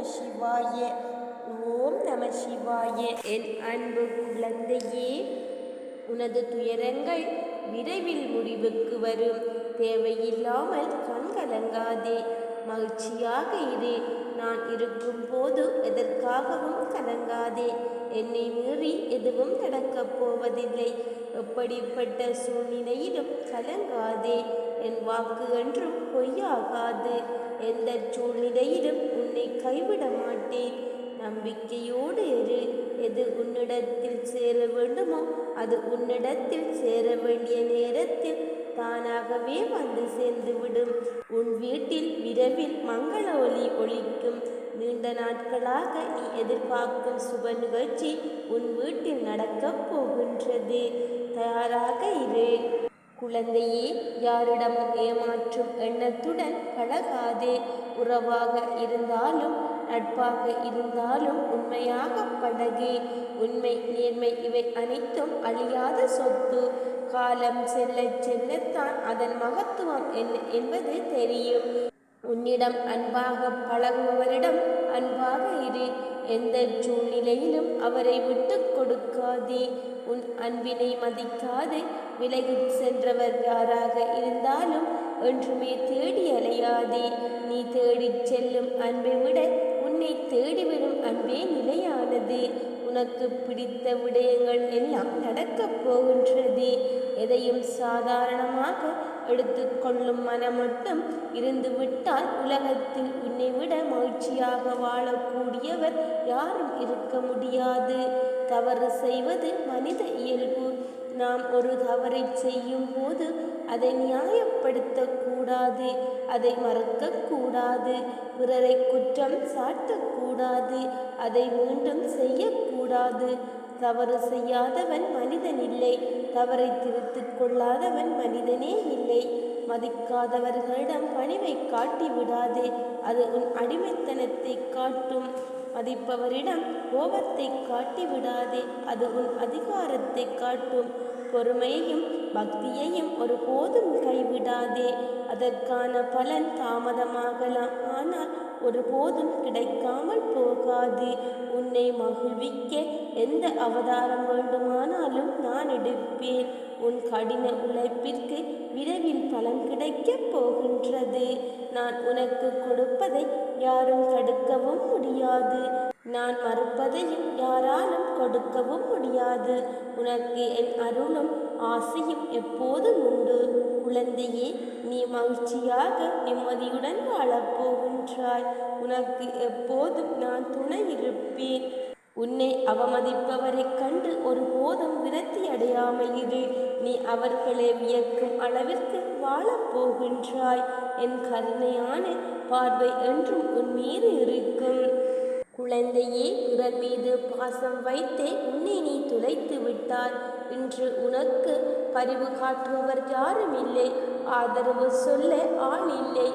சிவாய. ஓம் நம சிவாய. என் அன்பு குழந்தையே உனது துயரங்கள் விரைவில் முடிவுக்கு வரும். தேவையில்லாமல் கண்கலங்காதே. மகிழ்ச்சியாக இரு. நான் இருக்கும் போது எதற்காகவும் கலங்காதே. என்னை மீறி எதுவும் நடக்கப் போவதில்லை. எப்படிப்பட்ட சூழ்நிலையிலும் கலங்காதே. என் வாக்கு என்றும் பொய்யாகாது. எந்த சூழ்நிலையிலும் உன்னை கைவிட மாட்டேன். நம்பிக்கையோடு இரு. எது உன்னிடத்தில் சேர வேண்டுமோ அது உன்னிடத்தில் சேர வேண்டிய நேரத்தில் தானாகவே வந்து சேர்ந்துவிடும் உன் வீட்டில் விரைவில் மங்கள ஒலி ஒலிக்கும் நீண்ட நாட்களாக நீ எதிர்பார்க்கும் சுப நிகழ்ச்சி உன் வீட்டில் நடக்கப் போகின்றது. தயாராக இரு. குழந்தையே யாரிடமும் ஏமாற்றும் எண்ணத்துடன் பழகாதே. உறவாக இருந்தாலும் நட்பாக இருந்தாலும் உண்மையாக பழகு உண்மை நேர்மை இவை அனைத்தும் அழியாத சொத்து. காலம் செல்ல செல்லத்தான் அதன் மகத்துவம் என்ன என்பது தெரியும். உன்னிடம் அன்பாக பழகுபவரிடம் அன்பாக இரு. எந்த சூழ்நிலையிலும் அவரை விட்டு கொடுக்காதே. உன் அன்பினை மதிக்காது விலகி சென்றவர் யாராக இருந்தாலும் என்றுமே தேடி அலையாதே. நீ தேடிச் செல்லும் அன்பை விட உன்னை தேடி வரும் அன்பே நிலையானது. உனக்கு பிடித்த விடயங்கள் எல்லாம் நடக்கப் போகின்றது. எதையும் சாதாரணமாக எடுத்துக்கொள்ளும் மனம் மட்டும் இருந்துவிட்டால் உலகத்தில் உன்னை விட மகிழ்ச்சியாக வாழக்கூடியவர் யாரும் இருக்க முடியாது. தவறு செய்வது மனித இயல்பு. நாம் ஒரு தவறை செய்யும் போது அதை நியாயப்படுத்தக்கூடாது அதை மறக்கக்கூடாது பிறரை குற்றம் சாட்டக்கூடாது அதை மீண்டும் செய்யக்கூடாது. தவறு செய்யாதவன் மனிதன் இல்லை தவறை திருத்திக் கொள்ளாதவன் மனிதனே இல்லை. மதிக்காதவர்களிடம் பணிவை காட்டி விடாதே அது உன் அடிமைத்தனத்தை காட்டும். மதிப்பவரிடம் கோபத்தை காட்டி விடாதே அது உன் அதிகாரத்தை காட்டும். பொறுமையையும் பக்தியையும் ஒருபோதும் கைவிடாதே. அதற்கான பலன் தாமதமாகலாம். ஆனால் ஒருபோதும் கிடைக்காமல் போகாது. உன்னை மகிழ்விக்க எந்த அவதாரம் வேண்டுமானாலும் நான் எடுப்பேன். உன் கடின உழைப்பிற்கு விரைவில் பலன் கிடைக்கப் போகின்றது. நான் உனக்கு கொடுப்பதை யாரும் தடுக்கவும் முடியாது. நான் மறுப்பதையும் யாராலும் கொடுக்கவும் முடியாது. உனக்கு என் அருளும் ஆசையும் எப்போதும் உண்டு. குழந்தையே நீ மகிழ்ச்சியாக நிம்மதியுடன் வாழப்போகின்றாய் உனக்கு எப்போதும் நான் துணை இருப்பேன். உன்னை அவமதிப்பவரைக் கண்டு ஒருபோதும் விரக்தி அடையாமல் இரு. நீ அவர்களை வியக்கும் அளவிற்கு வாழப் போகின்றாய் என் கருணையான பார்வை என்றும் உன் மீது இருக்கும். குழந்தையே பிறர் மீது பாசம் வைத்தே உன்னை நீ துளைத்து விட்டாய். இன்று உனக்கு பரிவு காட்டுபவர் யாரும் இல்லை ஆதரவு சொல்ல ஆள் இல்லை.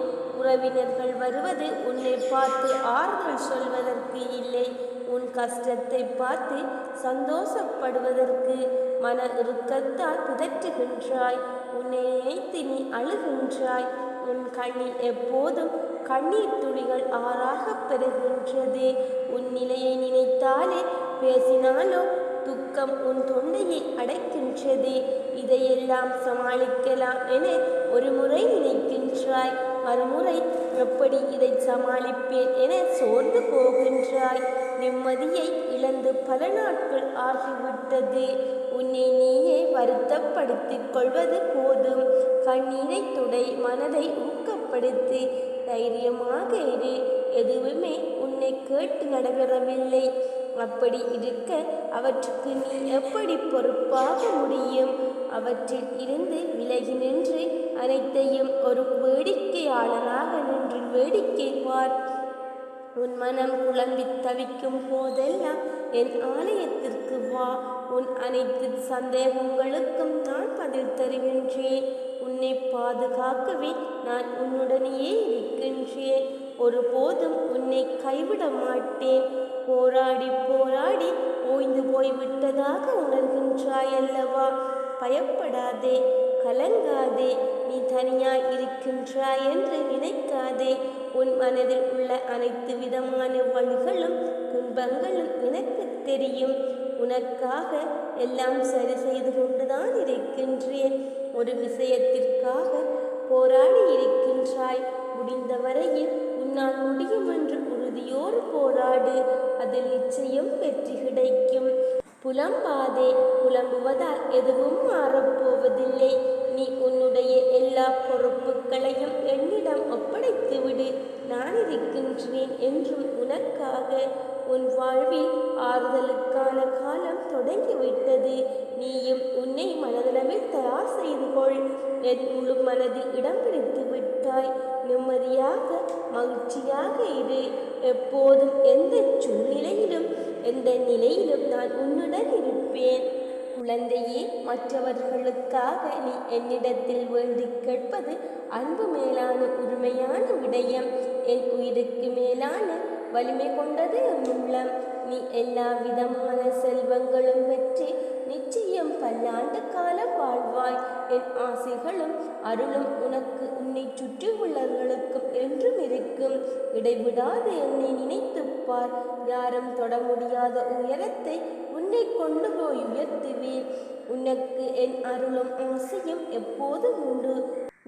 உறவினர்கள் வருவது உன்னை பார்த்து ஆறுதல் சொல்வதற்கு இல்லை. உன் கஷ்டத்தை பார்த்து சந்தோஷப்படுவதற்கு மன இறுக்கத்தால் பிதற்றுகின்றாய். உன்னை நினைத்து நீ அழுகின்றாய். உன் கண்ணில் எப்போதும் கண்ணீர் துளிகள் ஆறாக பெறுகின்றது. உன் நிலையை நினைத்தாலே பேசினாலோ துக்கம் உன் தொண்டையை அடைக்கின்றது. இதையெல்லாம் சமாளிக்கலாம் என ஒரு முறை நினைக்கின்றாய். மறுமுறை எப்படி இதை சமாளிப்பேன் என சோர்ந்து போகின்றாய். நிம்மதியை இழந்து பல நாட்கள் ஆகிவிட்டது. உன்னை நீயே வருத்தப்படுத்திக் கொள்வது போதும். கண்ணீரை துடை மனதை ஊக்கப்படுத்தி. தைரியமாக இரு. எதுவுமே உன்னை கேட்டு நடைபெறவில்லை அப்படி இருக்க அவற்றுக்கு நீ எப்படி பொறுப்பாக முடியும்? அவற்றில் இருந்து விலகி நின்று அனைத்தையும் ஒரு வேடிக்கையாளராக நின்று வேடிக்கை பார். உன் மனம் குழம்பி தவிக்கும் போதெல்லாம் என் ஆலயத்திற்கு வா. உன் அனைத்து சந்தேகங்களுக்கும் நான் பதில் தருகின்றேன். உன்னை பாதுகாக்கவே நான் உன்னுடனேயே இருக்கின்றேன். ஒருபோதும் உன்னை கைவிட மாட்டேன். போராடி போராடி ஓய்ந்து போய் விட்டதாக உணர்கின்றாய் அல்லவா பயப்படாதே கலங்காதே நீ தனியாய் இருக்கின்றாய் என்று நினைக்காதே. உன் மனதில் உள்ள அனைத்து விதமான வழிகளும் துன்பங்களும் எனக்கு தெரியும். உனக்காக எல்லாம் சரி செய்து கொண்டுதான் இருக்கின்றேன். ஒரு விஷயத்திற்காக போராடி இருக்கின்றாய். முடிந்த வரையில் உன்னால் முடியும் என்று உறுதியோடு போராடு அதில் நிச்சயம் வெற்றி கிடைக்கும். புலம்பாதே புலம்புவதால் எதுவும் மாறப்போவதில்லை. நீ உன்னுடைய எல்லா பொறுப்புகளையும் என்னிடம் ஒப்படைத்து விடு. நான் இருக்கின்றேன் என்றும் உனக்காக. உன் வாழ்வில் ஆறுதலுக்கான காலம் தொடங்கிவிட்டது. நீயும் உன்னை மனதளவில் தயார் செய்து கொள். என் முழு மனதில் இடம் பிடித்து விட்டு விட்டாய் நிம்மதியாக மகிழ்ச்சியாக இரு. எப்போதும் எந்த சூழ்நிலையிலும் எந்த நிலையிலும் நான் உன்னுடன் இருப்பேன். குழந்தையே மற்றவர்களுக்காக நீ என்னிடத்தில் வேண்டி கேட்பது அன்பு மேலான உரிமையான விடயம். என் உயிருக்கு மேலான வலிமை கொண்டது உள்ளம். நீ எல்லா விதமான செல்வங்களும் பெற்று பல்லாண்டு காலம் வாழ்வாய். என் ஆசைகளும் அருளும் உனக்கு உன்னை சுற்றி உள்ளவர்களுக்கும் என்றும் இருக்கும். இடைவிடாது என்னை நினைத்து பார் யாரும் தொட முடியாத உயரத்தை உன்னை கொண்டு போய் உயர்த்துவேன். உனக்கு என் அருளும் ஆசையும் எப்போதும் உண்டு.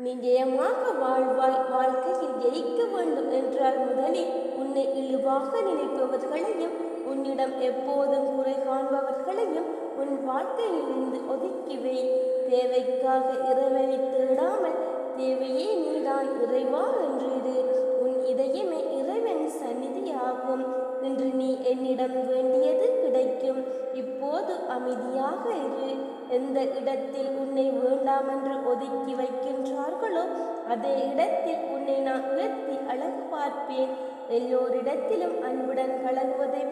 நீ ஜெயமாக வாழ்வாய். வாழ்க்கையில் ஜெயிக்க வேண்டும் என்றால் முதலில் உன்னை இழிவாக நினைப்பவர்களையும் உன்னிடம் எப்போதும் குறை காண்பவர்களையும் உன் வாழ்க்கையிலிருந்து ஒதுக்கி வை தேவைக்காக இறைவனை தேடாமல் தேவையே நீதான் இறைவா என்றிரு உன் இதயமே இறைவன் சந்நிதியாகும். இன்று நீ என்னிடம் வேண்டியது கிடைக்கும். இப்போது அமைதியாக இரு. எந்த இடத்தில் உன்னை வேண்டாம் என்று ஒதுக்கி வைக்கின்றார்களோ அதே இடத்தில் உன்னை நான் உயர்த்தி அழகு பார்ப்பேன். எல்லோரிடத்திலும் அன்புடன் கலங்குவதை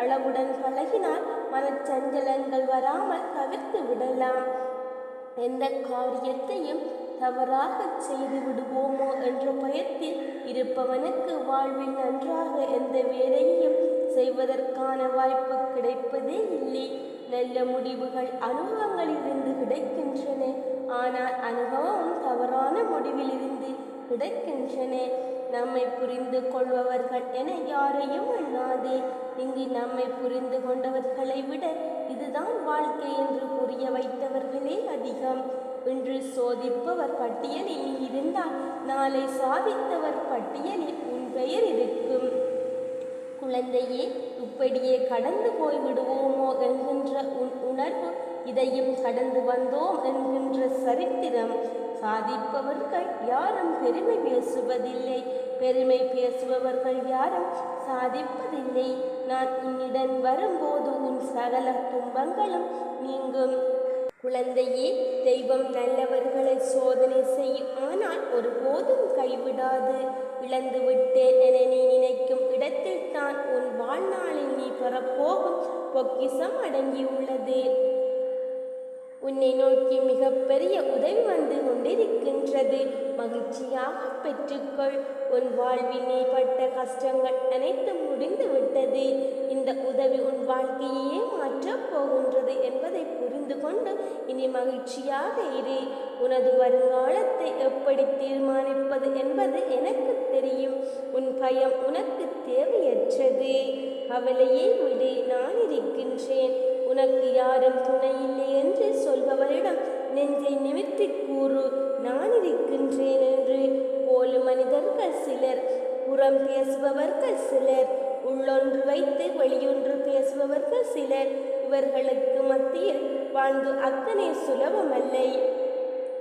அளவுடன் பழகினால் மனச்சஞ்சலங்கள் வராமல் தவிர்த்து விடலாம். எந்த காரியத்தையும் தவறாக செய்து விடுவோமோ என்ற பயத்தில் இருப்பவனுக்கு வாழ்வில் நன்றாக எந்த வேலையையும் செய்வதற்கான வாய்ப்பு கிடைப்பதே இல்லை. நல்ல முடிவுகள் அனுபவங்களிலிருந்து கிடைக்கின்றன. ஆனால் அனுபவம் தவறான முடிவிலிருந்து கிடைக்கின்றன. நம்மை புரிந்து கொள்பவர்கள் என யாரையும் எண்ணாதே. இங்கு நம்மை புரிந்து கொண்டவர்களை விட இதுதான் வாழ்க்கை என்று புரிய வைத்தவர்களே அதிகம். இன்று சோதிப்பவர் பட்டியலில் நீ இருந்தால் நாளை சாதித்தவர் பட்டியலில் உன் பெயர் இருக்கும். குழந்தையே இப்படியே கடந்து போய்விடுவோமோ என்கின்ற உன் உணர்வு இதையும் கடந்து வந்தோம் என்கின்ற சரித்திரம். சாதிப்பவர்கள் யாரும் பெருமை பேசுவதில்லை. பெருமை பேசுபவர்கள் யாரும் சாதிப்பதில்லை. நான் உன்னிடம் வரும்போது உன் சகல துன்பங்களும் நீங்கும். குழந்தையே தெய்வம் நல்லவர்களை சோதனை செய்யும். ஆனால் ஒருபோதும் கைவிடாது. இழந்து விட்டேன் என நீ நினைக்கும் இடத்தில் தான் உன் வாழ்நாளில் நீ பெறப்போகும் பொக்கிசம் அடங்கியுள்ளது. உன்னை நோக்கி மிகப்பெரிய உதவி வந்து கொண்டிருக்கின்றது. மகிழ்ச்சியாக பெற்றுக்கொள். உன் வாழ்வில் நீ பட்ட கஷ்டங்கள் அனைத்தும் முடிந்து விட்டது. இந்த உதவி உன் வாழ்க்கையே மாற்றப் போகின்றது என்பதை புரிந்து கொண்டு இனி மகிழ்ச்சியாக இரு. உனது வருங்காலத்தை எப்படி தீர்மானிப்பது என்பது எனக்கு தெரியும். உன் பயம் உனக்கு தேவையற்றது. அவளையே விடு நான் இருக்கின்றேன். உனக்கு யாரும் துணை இல்லை என்று சொல்பவரிடம் நெஞ்சை நிமித்தி கூறு நான் இருக்கின்றேன் என்று. போலு மனிதர்கள் சிலர் புறம் பேசுபவர்கள் சிலர் உள்ளொன்று வைத்து வெளியொன்று பேசுபவர்கள் சிலர். இவர்களுக்கு மத்தியில் வாழ்ந்து அத்தனை சுலபமல்லை.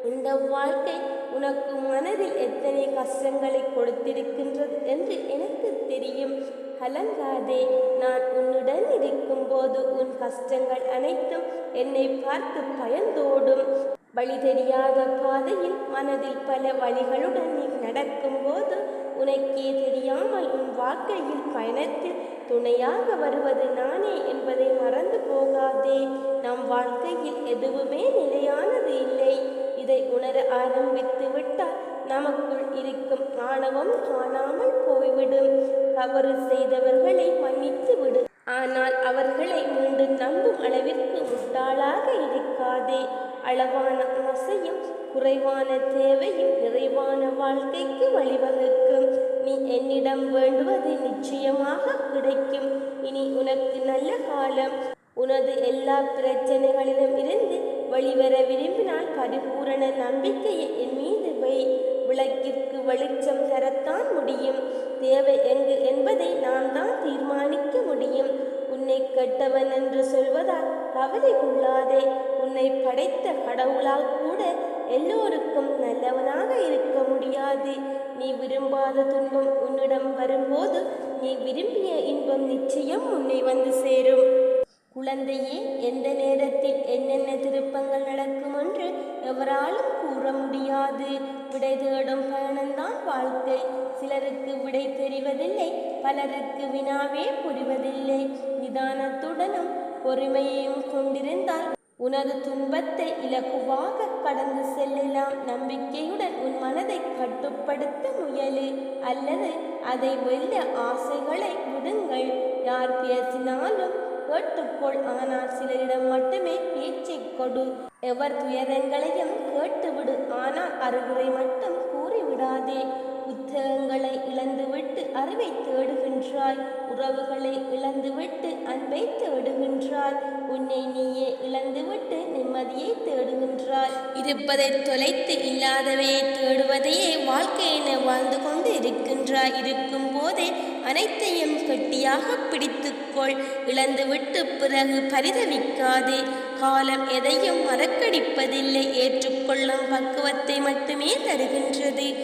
இந்த வாழ்க்கை உனக்கு மனதில் எத்தனை கஷ்டங்களை கொடுத்திருக்கின்றது என்று எனக்கு தெரியும். கலங்காதே நான் உன்னுடன் இருக்கும்போது உன் கஷ்டங்கள் அனைத்தும் என்னை பார்த்து பயந்தோடும். வழி தெரியாத பாதையில் மனதில் பல வழிகளுடன் நீ நடக்கும்போது உனக்கே தெரியாமல் உன் வாழ்க்கையில் பயணத்தில் துணையாக வருவது நானே என்பதை மறந்து போகாதே. நம் வாழ்க்கையில் எதுவுமே நிலையானது இல்லை. இதை உணர ஆரம்பித்து விட்டால் நமக்குள் இருக்கும் ஆணவம் காணாமல் போய்விடும். தவறு செய்தவர்களை மன்னித்து விடு ஆனால் அவர்களை மீண்டும் நம்பும் அளவிற்கு முட்டாளாக இருக்காதே. அளவான ஆசையும் குறைவான தேவையும் நிறைவான வாழ்க்கைக்கு வழிவகுக்கும். நீ என்னிடம் வேண்டுவது நிச்சயமாக கிடைக்கும். இனி உனக்கு நல்ல காலம். உனது எல்லா பிரச்சனைகளிலும் இருந்து வெளிவர விரும்பினால் பரிபூரண நம்பிக்கையை என் மீது வை விளக்கிற்கு வெளிச்சம் தரத்தான் முடியும். தேவை எங்கு என்பதை நான் தான் தீர்மானிக்க முடியும். உன்னை கெட்டவன் என்று சொல்வதால் கவலை கொள்ளாதே. உன்னை படைத்த கடவுளால் கூட எல்லோருக்கும் நல்லவனாக இருக்க முடியாது. நீ விரும்பாத துன்பம் உன்னிடம் வரும்போது நீ விரும்பிய இன்பம் நிச்சயம் உன்னை வந்து சேரும். குழந்தையே எந்த நேரத்தில் என்னென்ன திருப்பங்கள் நடக்கும் என்று எவராலும் கூற முடியாது. விடை தேடும் பயணம்தான் வாழ்க்கை. சிலருக்கு விடை தெரிவதில்லை பலருக்கு வினாவே புரிவதில்லை. நிதானத்துடனும் பொறுமையையும் கொண்டிருந்தால் உனது துன்பத்தை இலகுவாக கடந்து செல்லலாம். நம்பிக்கையுடன் உன் மனதை கட்டுப்படுத்த முயலு. அல்லது அதை வெல்ல ஆசைகளை விடுங்கள். யார் பேசினாலும் கேட்டுக்கொள். ஆனால் சிலரிடம் மட்டுமே பேச்சை கொடு. எவர் துயரங்களையும் கேட்டுவிடு. ஆனால் அறிவுரை மட்டும் கூறிவிடாதே. புத்தகங்களை இழந்துவிட்டு அறிவை தேடுகின்றாய். உறவுகளை இழந்துவிட்டு அன்பை தேடுகின்றாய். உன்னை நீயே இழந்துவிட்டு நிம்மதியை தேடுகின்றாய் இருப்பதை தொலைத்து இல்லாதவையை தேடுவதையே வாழ்க்கையின வாழ்ந்து கொண்டு இருக்கின்றாய். இருக்கும் போதே அனைத்தையும் கெட்டியாக பிடித்துக்கொள். இழந்துவிட்டு பிறகு பரிதவிக்காதே. காலம் எதையும் மறக்கடிப்பதில்லை. ஏற்றுக்கொள்ளும் பக்குவத்தை மட்டுமே தருகின்றது.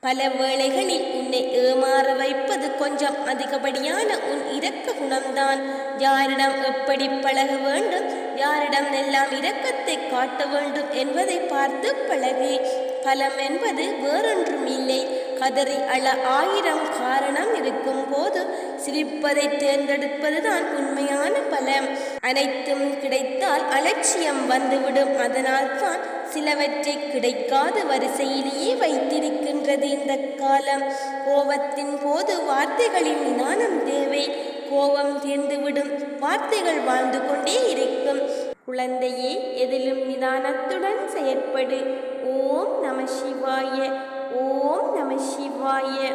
பல வேளைகளில் உன்னை ஏமாற வைப்பது கொஞ்சம் அதிகப்படியான உன் இரக்க குணம்தான். யாரிடம் எப்படி பழக வேண்டும்? யாரிடம் எல்லாம் இரக்கத்தை காட்ட வேண்டும் என்பதை பார்த்து பழகு. பலம் என்பது வேறொன்றும் இல்லை. கதறி அழ ஆயிரம் காரணம் இருக்கும் போது சிரிப்பதை தேர்ந்தெடுப்பதுதான் உண்மையான பலம். அனைத்தும் கிடைத்தால் அலட்சியம் வந்துவிடும். அதனால் தான் சிலவற்றை கிடைக்காத வரிசையிலேயே வைத்திருக்கின்றது இந்த காலம். கோபத்தின் போது வார்த்தைகளின் நிதானம் தேவை. கோபம் தீர்ந்துவிடும். வார்த்தைகள் வாழ்ந்து கொண்டே இருக்கும். குழந்தையே எதிலும் நிதானத்துடன் செயற்படு. ஓம் நம சிவாய ஓம் நம சிவாய.